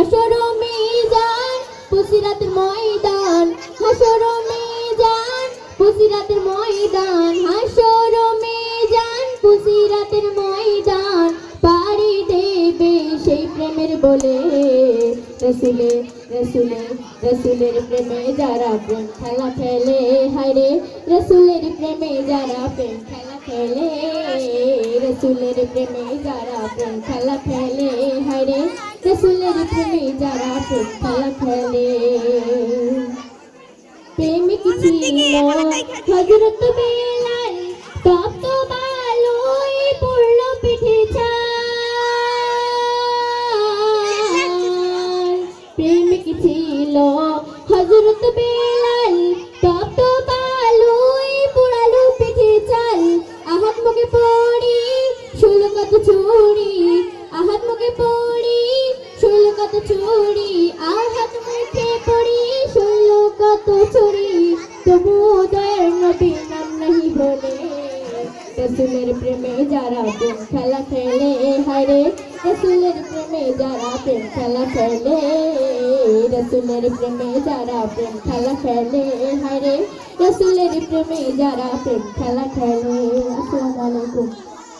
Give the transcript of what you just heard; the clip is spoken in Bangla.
হাসর মিজান পুসিরাতের ময়দান হাসর মিজান পুসিরাতের ময়দান হাসর মিজান পুসিরাতের ময়দান, পাড়ি দেবে সেই প্রেমের বলে। রসুলে রসুলে, রসুলের প্রেমে যারা প্রেম খেলা খেলে হায়রে রসুলের প্রেমে যারা প্রেম খেলা খেলে রসুলের প্রেমে যারা প্রেম খেলা খেলে হায়রে রসুলের প্রেমে যারা প্রেম খেলা খেলে। প্রেমিক ছিল? হজরত বেলাল তপ্ত বালুই পড়ল পিঠে ছাই প্রেমিক ছিল? হজরত বেলাল কত ছুরি আহাত মুখে পড়ি শুল কত ছুরি আহাত মুখে পড়ি শুল কত ছুরি তবু দয়ের নবী নাম নাহি বলে। রসুলের প্রেমে যারা প্রেম খেলা খেলে হায়রে রসুলের প্রেমে যারা প্রেম খেলা খেলে, রসুলের প্রেমে যারা প্রেম খেলা খেলে হায়রে রসুলের প্রেমে যারা প্রেম খেলা খেলে। আসসালামু আলাইকুম।